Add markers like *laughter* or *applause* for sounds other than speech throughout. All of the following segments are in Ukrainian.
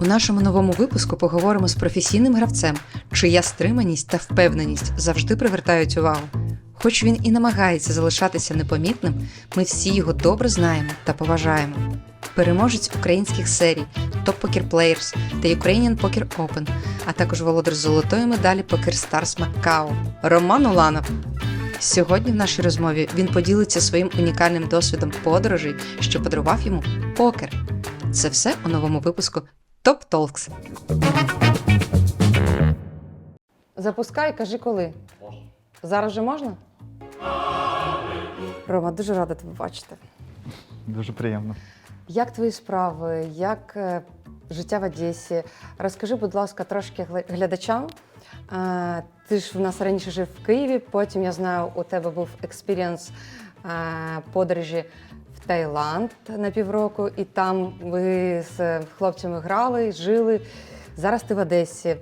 У нашому новому випуску поговоримо з професійним гравцем, чия стриманість та впевненість завжди привертають увагу. Хоч він і намагається залишатися непомітним, ми всі його добре знаємо та поважаємо. Переможець українських серій Top Poker Players та Ukrainian Poker Open, а також володар золотої медалі Poker Stars Маккао Роман Уланов. Сьогодні в нашій розмові він поділиться своїм унікальним досвідом подорожей, що подарував йому покер. Це все у новому випуску Top Talks. Запускай, кажи коли. Можна. Зараз же можна? Рома, дуже рада тебе бачити. Дуже приємно. Як твої справи? Як е, життя в Одесі? Розкажи, будь ласка, трошки глядачам. Е, Ти ж в нас раніше жив в Києві, потім я знаю, у тебе був експірієнс е, подорожі в Таїланд на півроку, і там ви з хлопцями грали, жили. Зараз ти в Одесі.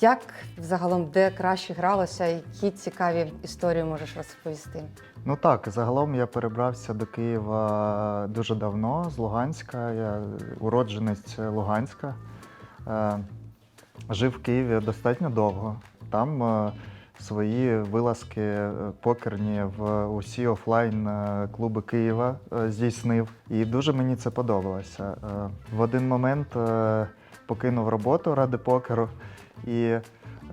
Як загалом де краще гралося, які цікаві історії можеш розповісти? Ну так, загалом я перебрався до Києва дуже давно, з Луганська. Я уродженець Луганська. Е, Жив в Києві достатньо довго. Там е, свої вилазки е, покерні в усі офлайн е, клуби Києва здійснив. І дуже мені це подобалося. В один момент покинув роботу ради покеру. І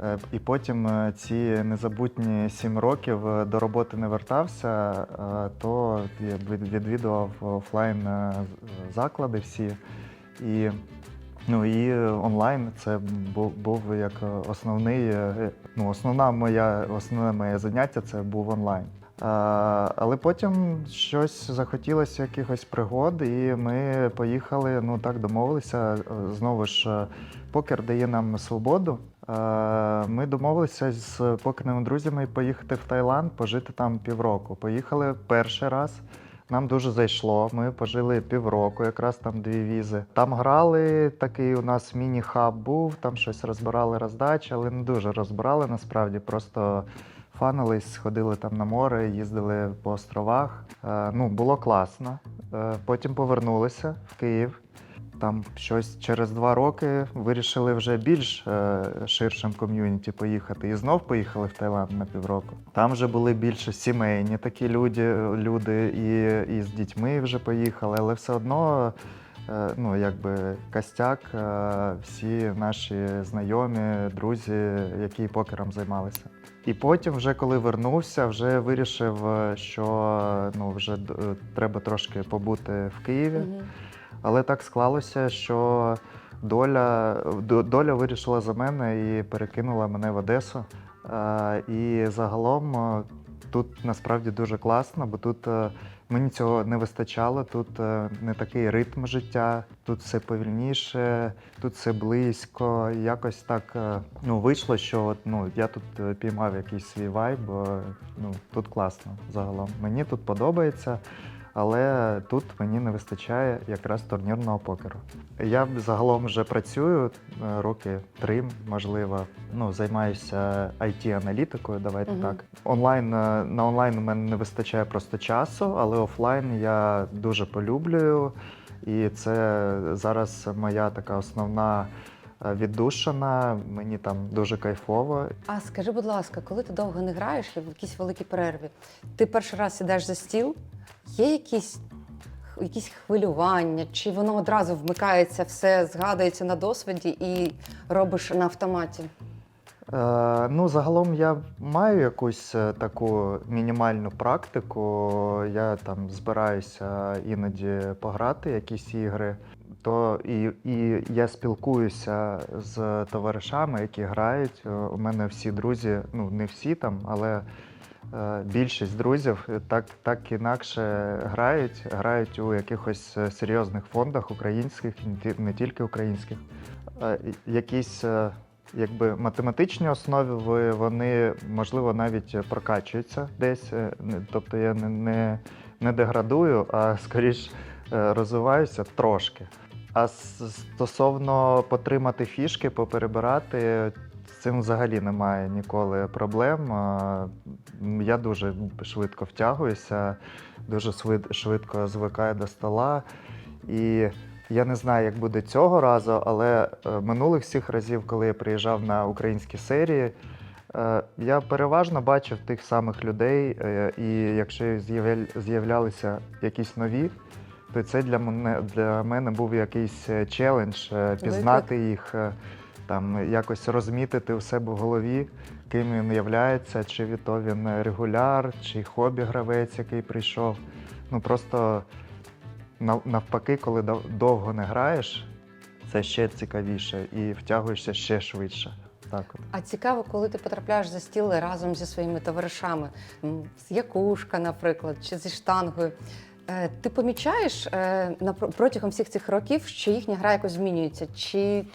Е, І потім е, ці незабутні сім років е, до роботи не вертався, то я відвідував офлайн заклади всі. І, ну, і онлайн це був, був як основний, ну, основна моя, основне моє заняття це був онлайн. Але потім щось захотілося якихось пригод, і ми поїхали, ну так домовилися. Знову ж покер дає нам свободу. Ми домовилися з покерними друзями поїхати в Таїланд, пожити там півроку. Поїхали перший раз. Нам дуже зайшло. Ми пожили півроку, якраз там дві візи. Там грали, такий у нас міні-хаб був, там щось розбирали роздачі, але не дуже розбирали насправді. Просто фанились, ходили там на море, їздили по островах. Е, Ну, було класно. Е, Потім повернулися в Київ. Там щось через два роки вирішили вже більш е, ширшим ком'юніті поїхати. І знов поїхали в Таїланд на півроку. Там вже були більше сімейні такі люди, люди і, і з дітьми вже поїхали, але все одно. Е, Ну, якби костяк, е, всі наші знайомі, друзі, які покером займалися. І потім, вже коли вернувся, вже вирішив, е, що ну вже треба трошки побути в Києві. Але так склалося, що доля, доля вирішила за мене і перекинула мене в Одесу. І загалом тут насправді дуже класно, бо тут мені цього не вистачало. Тут е, не такий ритм життя, тут все повільніше, тут все близько. Якось так е, ну, вийшло, що ну, я тут е, піймав якийсь свій вайб. бо, Ну, тут класно загалом. Мені тут подобається. Але тут мені не вистачає якраз турнірного покеру. Я загалом вже працюю е, роки три, можливо. Ну, займаюся IT-аналітикою, давайте Мгм. так. Онлайн е, на онлайн у мене не вистачає просто часу, але офлайн я дуже полюблюю. І це зараз моя така основна е, віддушина. Мені там дуже кайфово. А скажи, будь ласка, коли ти довго не граєш в якійсь великій перерві, ти перший раз сідаєш за стіл, є якісь, якісь хвилювання, чи воно одразу вмикається, все згадується на досвіді і робиш на автоматі? Е, ну, загалом я маю якусь е, таку мінімальну практику. Я там збираюся іноді пограти якісь ігри. То і, і я спілкуюся з товаришами, які грають. Е, У мене всі друзі, ну не всі там, але е, більшість друзів так, так інакше грають, грають у якихось е, серйозних фондах українських, не тільки українських. Якісь якби математичні основи вони можливо навіть прокачуються десь. Тобто я не, не, не деградую, а скоріш розвиваюся трошки. А стосовно потримати фішки, поперебирати, з цим взагалі немає ніколи проблем. Я дуже швидко втягуюся, дуже швидко звикаю до стола. І я не знаю, як буде цього разу, але е, минулих всіх разів, коли я приїжджав на українські серії, е, я переважно бачив тих самих людей, е, і якщо з'явля- з'являлися якісь нові, то це для мене, для мене був якийсь е, челендж е, пізнати їх, е, там якось розмітити у себе в голові, ким він являється, чи від то він регуляр, чи хобі-гравець, який прийшов. Ну просто навпаки, коли дов- довго не граєш, це ще цікавіше і втягуєшся ще швидше. Так. А цікаво, коли ти потрапляєш за стіл разом зі своїми товаришами, з Якушка, наприклад, чи зі штангою. Е, Ти помічаєш е, протягом всіх цих років, що їхня гра якось змінюється? Чи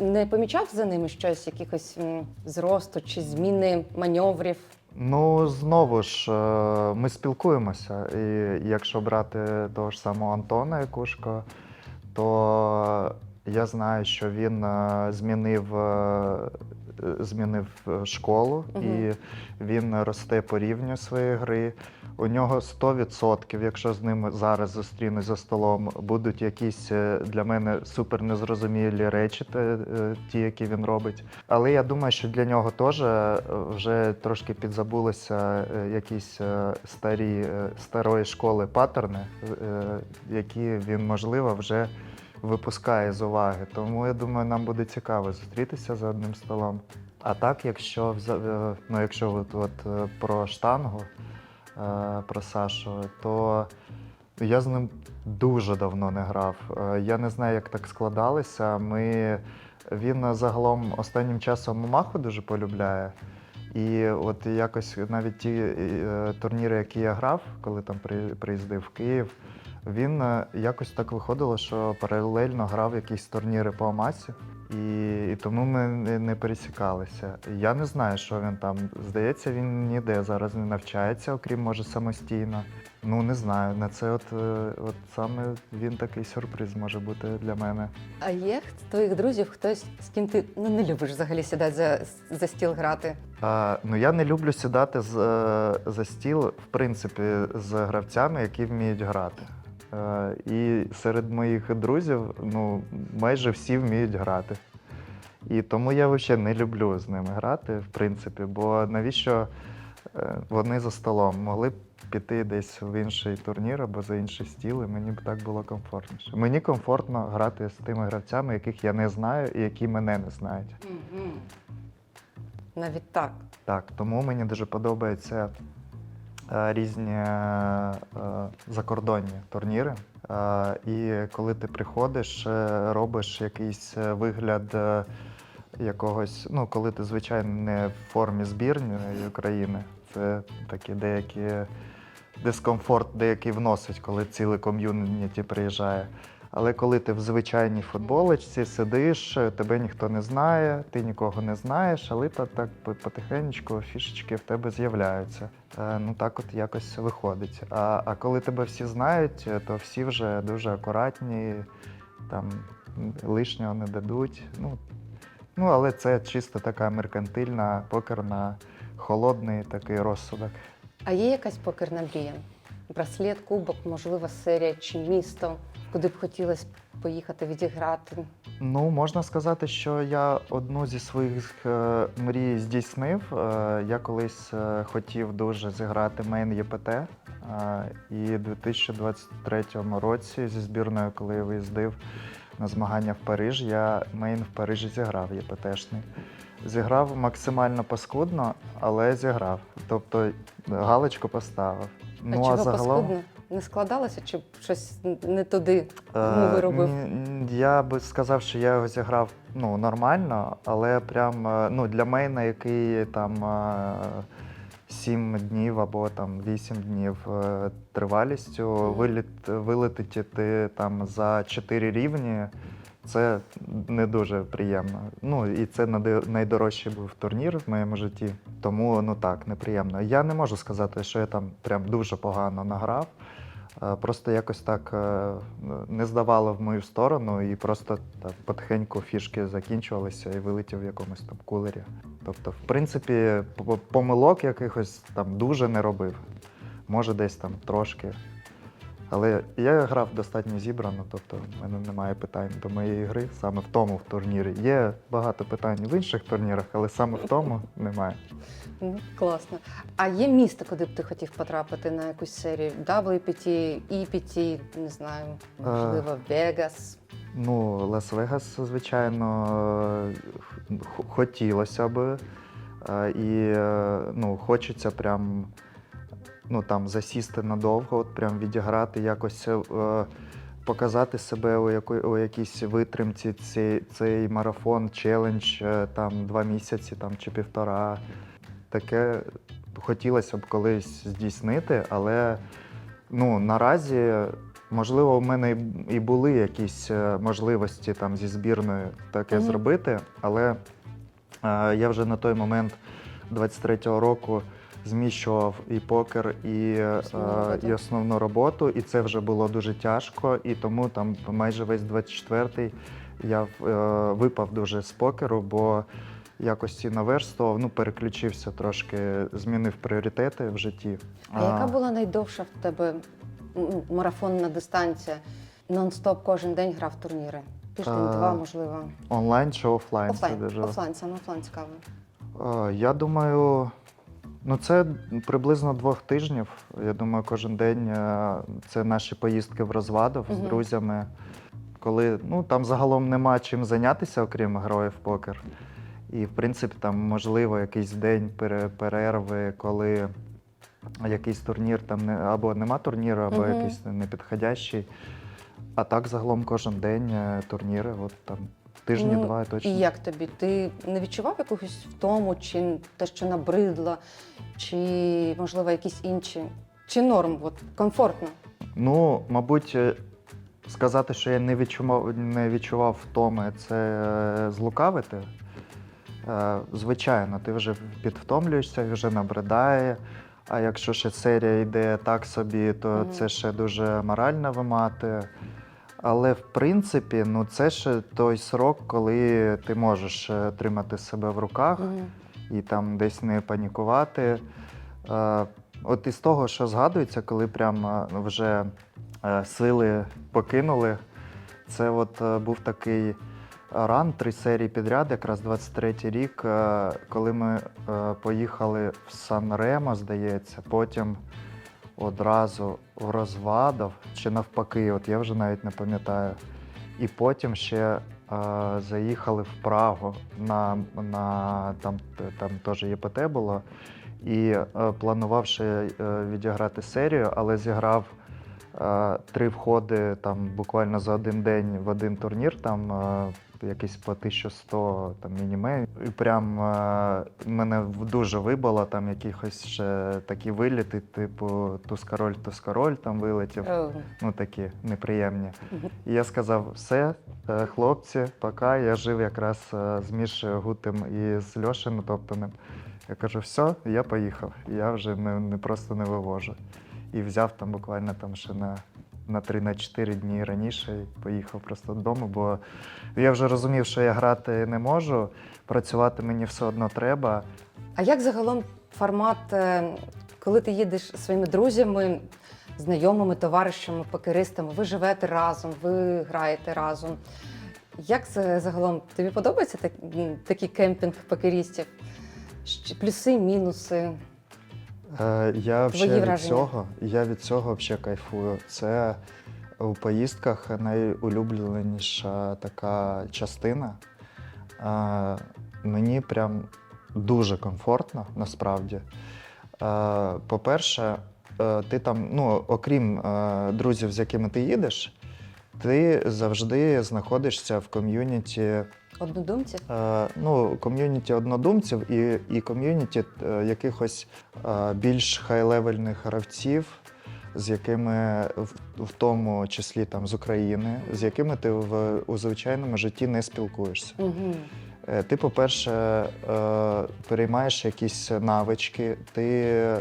не, помічав за ними щось, якихось зросту чи зміни маневрів? Ну, знову ж, е, ми спілкуємося. І якщо брати того ж самого Антона Якушко, то я знаю, що він змінив, змінив е, школу Мгм. і він росте по рівню своєї гри. У нього 100%, якщо з ним зараз зустрінусь за столом, будуть якісь е, для мене супер незрозумілі речі, е, ті, які він робить. Але я думаю, що для нього теж е, вже трошки підзабулися е, якісь е, старі е, старої школи паттерни, е, які він, можливо, вже випускає з уваги. Тому я думаю, нам буде цікаво зустрітися за одним столом. А так, якщо е, ну, якщо от, от е, про штангу, е, про Сашу, то я з ним дуже давно не грав. Я не знаю, як так складалося. Ми... Він загалом останнім часом маху дуже полюбляє. І от якось навіть ті турніри, які я грав, коли там приїздив в Київ, він е, якось так виходило, що паралельно грав якісь турніри по Амасі, і, і тому ми не, не пересікалися. Я не знаю, що він там. Здається, він ніде зараз не навчається, окрім може самостійно. Ну не знаю. На це от, е, от саме він такий сюрприз може бути для мене. А є з твоїх друзів хтось, з ким ти ну, не любиш взагалі сідати за, за стіл грати? А, ну я не люблю сідати з, е, за стіл, в принципі, з гравцями, які вміють грати. Е, і серед моїх друзів ну, майже всі вміють грати. І тому я взагалі не люблю з ними грати, в принципі, бо навіщо е, вони за столом могли б піти десь в інший турнір або за інший стіл, і мені б так було комфортніше. Мені комфортно грати з тими гравцями, яких я не знаю і які мене не знають. Навіть так. Так, тому мені дуже подобаються е, різні е, закордонні турніри. Е, і коли ти приходиш, е, робиш якийсь е, вигляд е, якогось, ну, коли ти, звичайно, не в формі збірної України, це такі деякі дискомфорт, деякий вносить, коли ціле ком'юніті приїжджає. Але коли ти в звичайній футболочці сидиш, тебе ніхто не знає, ти нікого не знаєш, але та так по- потихенечку фішечки в тебе з'являються. Е, Ну так от якось виходить. А, а коли тебе всі знають, то всі вже дуже акуратні, там лишнього не дадуть. Ну, ну але це чисто така меркантильна, покерна, холодний такий розсудок. А є якась покерна мрія? Браслет, кубок, можливо, серія чи місто, куди б хотілося поїхати відіграти? Ну, можна сказати, що я одну зі своїх е, мрій здійснив. Е, я колись е, хотів дуже зіграти мейн ЄПТ. Е, і у 2023 році зі збірною, коли я виїздив на змагання в Париж, я мейн в Парижі зіграв ЄПТшний. Зіграв максимально паскудно, але зіграв. Тобто галочку поставив. а чого паскудно? Не складалося, чи щось не туди Е, виробив? ні, Я би сказав, що я його зіграв ну, нормально, але прям е, ну, для мейна, який там 7 днів або там 8 днів е, тривалістю, виліт, вилетіти там за 4 рівні. Це не дуже приємно. Ну і це найдорожчий був турнір в моєму житті. Тому ну так, неприємно. Я не можу сказати, що я там прям дуже погано награв. Е, Просто якось так е, не здавало в мою сторону, і просто так, потихеньку фішки закінчувалися і вилетів в якомусь там кулері. Тобто, в принципі, по- помилок якихось там дуже не робив. Може, десь там трошки. Але я грав достатньо зібрано, тобто в мене немає питань до моєї гри саме в тому в турнірі. Є багато питань в інших турнірах, але саме в тому *laughs* немає. Ну, Класно. А є місто, куди б ти хотів потрапити на якусь серію? WPT, EPT, не знаю, можливо, Вегас. Ну, Лас-Вегас, звичайно, е, хотілося би. Е, І е, ну, хочеться прям ну, там, засісти надовго, от прям відіграти, якось е, показати себе у, яко, у якійсь витримці, цей, цей марафон, челендж, е, там, два місяці там, чи півтора. Таке хотілося б колись здійснити, але ну, наразі Можливо, у мене і- були якісь е, можливості там зі збірною таке Мгм. зробити, але е, я вже на той момент 23-го року зміщував і покер, і, е, і основну роботу, і це вже було дуже тяжко. І тому там майже весь 24-й я е, випав дуже з покеру, бо якось і наверстував, ну, переключився трошки, змінив пріоритети в житті. А яка була найдовша в тебе марафонна дистанція? Нон-стоп кожен день грав турніри. Тиждень два, можливо. Онлайн чи офлайн? Це Офлайн, дуже офлайн, саме офлайн цікаво. Е, Я думаю, ну це приблизно двох тижнів. Я думаю, кожен день е, це наші поїздки в розвадов з друзями. Коли ну там загалом нема чим зайнятися, окрім грою в покер. І в принципі там можливо якийсь день перерви, коли якийсь турнір там не або нема турніру, або якийсь непідходящий. А так загалом кожен день е, турніри, от там тижні Ну, два точно. І як тобі? Ти не відчував якогось втому, чи те, що набридло, чи, можливо, якісь інші? Чи норм, от, комфортно? Ну, мабуть, е, сказати, що я не відчував, не відчував втоми, це е, злукавити. Е, Звичайно, ти вже підвтомлюєшся, вже набридає. А якщо ще серія йде так собі, то Мгм. це ще дуже морально вимати. Але в принципі, ну це ще той срок, коли ти можеш е, тримати себе в руках Мгм. і там десь не панікувати. Е, От із того, що згадується, коли прям е, вже е, сили покинули, це от е, був такий ран, три серії підряд, якраз 23-й рік, е, коли ми е, поїхали в Сан-Ремо, здається, потім одразу в Розвадов, чи навпаки, от я вже навіть не пам'ятаю. І потім ще е, заїхали в Прагу на, на там, там теж ЄПТ було. І е, планував ще е, відіграти серію, але зіграв е, три входи там буквально за один день в один турнір, там якийсь по 1100 там, мінімей. І прям е, мене дуже вибило там якихось ще такі виліти, типу Тускароль, Тускароль там вилетів. О, Ну такі неприємні. І я сказав: все, е, хлопці, пока. Я жив якраз е, з Мішею Гутим і з Льошею Топтаним. Я кажу, все, я поїхав. Я вже не, не просто не вивожу. І взяв там буквально там ще на, на 3-4 дні раніше поїхав просто додому, бо я вже розумів, що я грати не можу, працювати мені все одно треба. А як загалом формат, е, коли ти їдеш зі своїми друзями, знайомими, товаришами, покеристами, ви живете разом, ви граєте разом? Як загалом? Тобі подобається такий кемпінг покерістів? Плюси, мінуси? Е, я Твої взагалі від враження? цього, я від цього взагалі кайфую. Це у поїздках найулюбленіша така частина. Е, мені прям дуже комфортно насправді. Е, по-перше, е, ти там, ну, окрім е, друзів, з якими ти їдеш, ти завжди знаходишся в ком'юніті Однодумці? Е, ну, ком'юніті однодумців і, і ком'юніті е, якихось е, більш хай-левельних гравців, з якими в, в тому числі там з України, з якими ти в у звичайному житті не спілкуєшся. Угу. Е, Ти, по-перше, е, переймаєш якісь навички, ти е,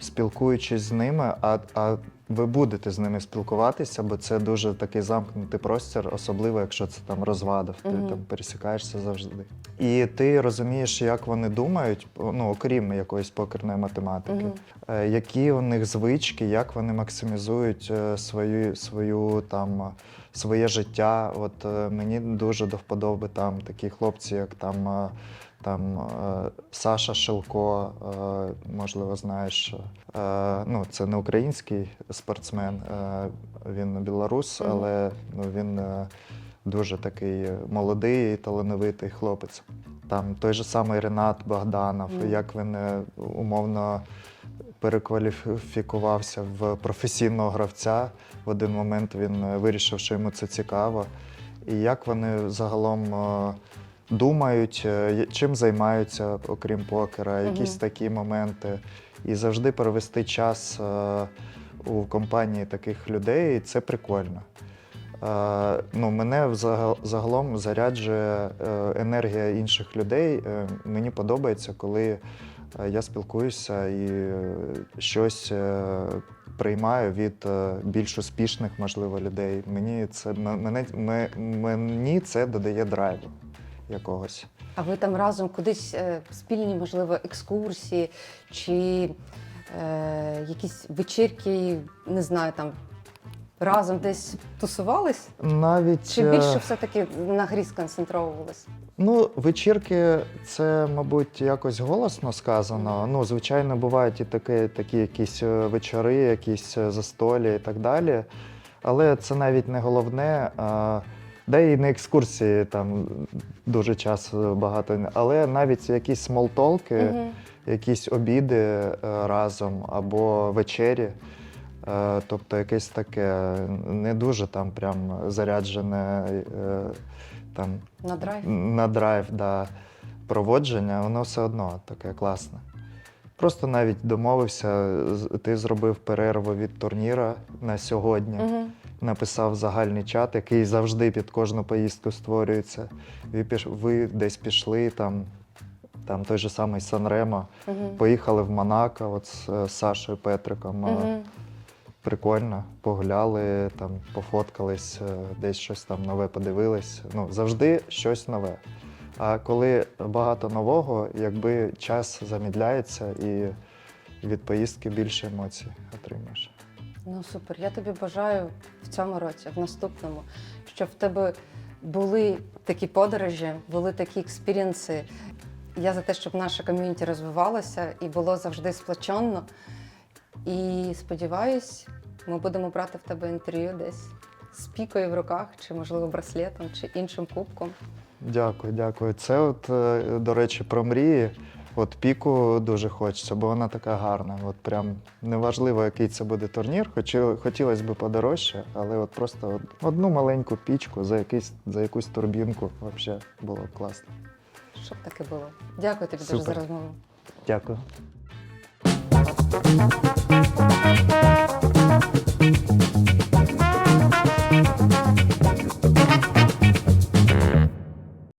спілкуючись з ними, а, а ви будете з ними спілкуватися, бо це дуже такий замкнутий простір, особливо якщо це там розвадов, ти Мгм. там пересікаєшся завжди. І ти розумієш, як вони думають, ну окрім якоїсь покерної математики, е, які у них звички, як вони максимізують е, свою, свою там. Своє життя, от е, мені дуже до вподоби там такі хлопці, як там, там е, Саша Шилко, е, можливо, знаєш. Е, ну, це не український спортсмен, е, він білорус, але ну, він е, дуже такий молодий і талановитий хлопець. Там той же самий Ренат Богданов, як він умовно перекваліфікувався в професійного гравця. В один момент він вирішив, що йому це цікаво. І як вони загалом думають, е, чим займаються, окрім покера, якісь такі моменти. І завжди провести час е, у компанії таких людей це прикольно. Е, ну, мене загалом заряджує енергія інших людей. Мені подобається, коли я спілкуюся і щось приймаю від більш успішних, можливо, людей. Мені це мене, мені це додає драйву якогось. А ви там разом кудись е, спільні, можливо, екскурсії чи е, якісь вечірки, не знаю, там разом десь тусувались? Навіть Чи е, більше все-таки на грі сконцентровувались? Ну, вечірки це, мабуть, якось голосно сказано. Ну, звичайно, бувають і такі, такі якісь е, вечори, якісь е, застолі і так далі. Але це навіть не головне. А, да і на екскурсії там дуже часу багато. Але навіть якісь смолтолки, Мгм. якісь обіди е, разом або вечері. Е, Тобто якесь таке не дуже там прям заряджене е, там На драйв? на драйв да, проводження, воно все одно таке класне. Просто навіть домовився, ти зробив перерву від турніра на сьогодні, Угу. написав загальний чат, який завжди під кожну поїздку створюється. Ви, піш... ви десь пішли, там, там той же самий Санремо, Угу. поїхали в Монако от з е, Сашою Петриком. Угу. Прикольно, погуляли, там, пофоткались, е, десь щось там нове подивились. Ну, завжди щось нове. А коли багато нового, якби час замідляється і від поїздки більше емоцій отримаєш. Ну супер. Я тобі бажаю в цьому році, в наступному, щоб в тебе були такі подорожі, були такі експірієнси. Я за те, щоб наша ком'юніті розвивалося і було завжди сплоченно. І сподіваюсь, ми будемо брати в тебе інтерв'ю десь з пікою в руках, чи, можливо, браслетом, чи іншим кубком. Дякую, дякую. Це, от, е, до речі, про мрії. От піку дуже хочеться, бо вона така гарна. От прям неважливо, який це буде турнір. Хочі- Хотілося б подорожче, але от просто одну маленьку пічку за якийсь за якусь турбінку взагалі було б класно. Щоб таке було. Дякую тобі дуже за розмову. Дякую.